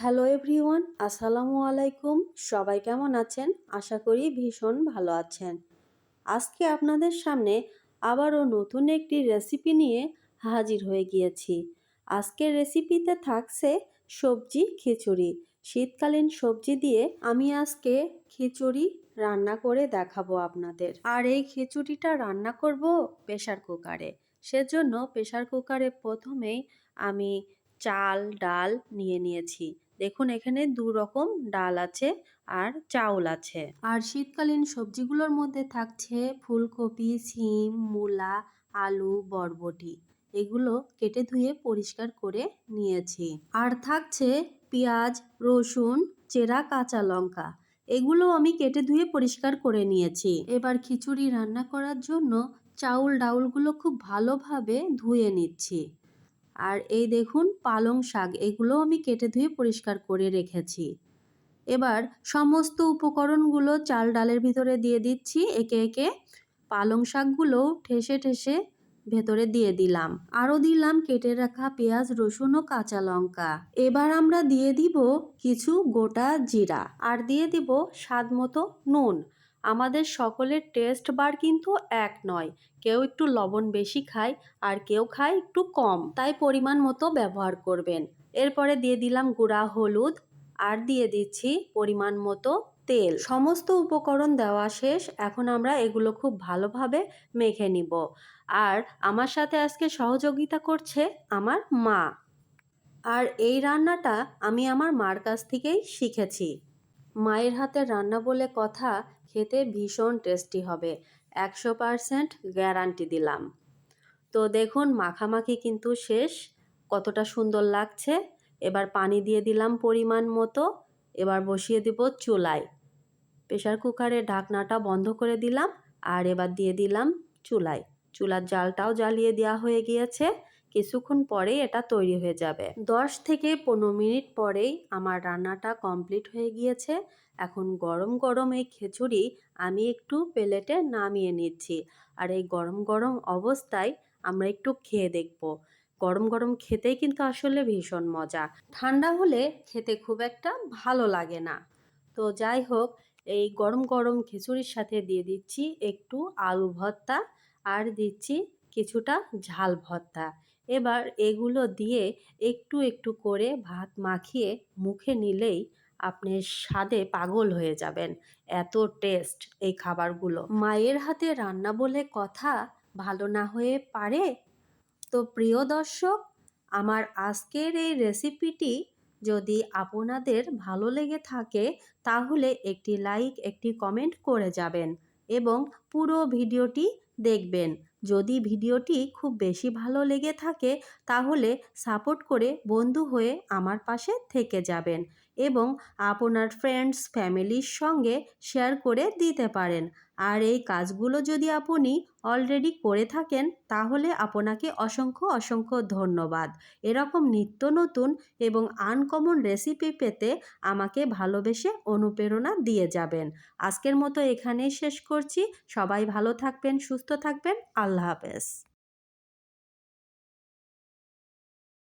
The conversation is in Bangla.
হ্যালো এভরিওয়ান, আসসালামু আলাইকুম। সবাই কেমন আছেন? আশা করি ভীষণ ভালো আছেন। আজকে আপনাদের সামনে আবারও নতুন একটি রেসিপি নিয়ে হাজির হয়ে গিয়েছি। আজকের রেসিপিতে থাকছে সবজি খিচুড়ি। শীতকালীন সবজি দিয়ে আমি আজকে খিচুড়ি রান্না করে দেখাবো আপনাদের। আর এই খিচুড়িটা রান্না করব প্রেশার কুকারে। সেজন্য প্রেশার কুকারে প্রথমেই আমি চাল, ডাল নিয়ে নিয়েছি। দেখুন, এখানে দু রকম ডাল আছে আর চাউল আছে। আর শীতকালীন সবজিগুলোর মধ্যে থাকছে ফুলকপি সিম মূলা, আলু, বরবটি। এগুলো কেটে ধুয়ে পরিষ্কার করে নিয়েছি। আর থাকছে পেঁয়াজ, রসুন, চেরা কাঁচা লঙ্কা। এগুলো আমি কেটে ধুয়ে পরিষ্কার করে নিয়েছি। এবার খিচুড়ি রান্না করার জন্য চাউল ডাউলগুলো খুব ভালোভাবে ধুয়ে নিচ্ছি। আর এই দেখুন পালং শাক, এগুলো আমি কেটে ধুয়ে পরিষ্কার করে রেখেছি। এবার সমস্ত উপকরণগুলো চাল ডালের ভিতরে দিয়ে দিচ্ছি, একে একে পালং শাকগুলো ঠেসে ঠেসে ভেতরে দিয়ে দিলাম। আরও দিলাম কেটে রাখা পেঁয়াজ, রসুন ও কাঁচা লঙ্কা। এবার আমরা দিয়ে দিব কিছু গোটা জিরা, আর দিয়ে দিব স্বাদ মতো নুন। আমাদের সকলের টেস্ট বার কিন্তু এক নয়। কেউ একটু লবণ বেশি খায় আর কেউ খায় একটু কম। তাই পরিমাণ মতো ব্যবহার করবেন। এরপরে দিয়ে দিলাম গুঁড়া হলুদ আর দিয়ে দিচ্ছি পরিমাণ মতো তেল। সমস্ত উপকরণ দেওয়া শেষ। এখন আমরা এগুলো খুব ভালোভাবে মেখে নিব। আর আমার সাথে আজকে সহযোগিতা করছে আমার মা। আর এই রান্নাটা আমি আমার মার কাছ থেকেই শিখেছি। মায়ের হাতের রান্না বলে কথা খেতে ভীষণ টেস্টি হবে। একশো পারসেন্ট গ্যারান্টি দিলাম। তো দেখুন, মাখামাখি কিন্তু শেষ। কতটা সুন্দর লাগছে। এবার পানি দিয়ে দিলাম পরিমাণ মতো। এবার বসিয়ে দিব চুলায়। প্রেশার কুকারের ঢাকনাটা বন্ধ করে দিলাম। আর এবার দিয়ে দিলাম চুলায়। চুলার জালটাও জ্বালিয়ে দেওয়া হয়ে গিয়েছে। কিছুক্ষণ পরেই এটা তৈরি হয়ে যাবে। দশ থেকে পনেরো মিনিট পরেই আমার রান্নাটা কমপ্লিট হয়ে গিয়েছে। এখন গরম গরম এই খিচুড়ি আমি একটু প্লেটে নামিয়ে নিচ্ছি। আর এই গরম গরম অবস্থায় আমরা একটু খেয়ে দেখব। গরম গরম খেতেই কিন্তু আসলে ভীষণ মজা। ঠান্ডা হলে খেতে খুব একটা ভালো লাগে না। তো যাই হোক, এই গরম গরম খিচুড়ির সাথে দিয়ে দিচ্ছি একটু আলু ভর্তা আর দিচ্ছি কিছুটা ঝাল ভর্তা। এবার এগুলো দিয়ে একটু একটু করে ভাত মাখিয়ে মুখে নিলেই আপনি স্বাদে পাগল হয়ে যাবেন। এত টেস্ট এই খাবারগুলো। মায়ের হাতে রান্না বলে কথা ভালো না হয়ে পারে? তো প্রিয় দর্শক, আমার আজকের এই রেসিপিটি যদি আপনাদের ভালো লেগে থাকে, তাহলে একটি লাইক একটি কমেন্ট করে যাবেন এবং পুরো ভিডিওটি দেখবেন। যদি ভিডিওটি খুব বেশি ভালো লেগে থাকে, তাহলে সাপোর্ট করে বন্ধু হয়ে আমার পাশে থেকে যাবেন এবং আপনার ফ্রেন্ডস ফ্যামিলির সঙ্গে শেয়ার করে দিতে পারেন। আর এই কাজগুলো যদি আপনি অলরেডি করে থাকেন, তাহলে আপনাকে অসংখ্য অসংখ্য ধন্যবাদ। এরকম নিত্য নতুন এবং আনকমন রেসিপি পেতে আমাকে ভালোবেসে অনুপ্রেরণা দিয়ে যাবেন। আজকের মতো এখানেই শেষ করছি। সবাই ভালো থাকবেন, সুস্থ থাকবেন। আল্লাহ হাফেজ।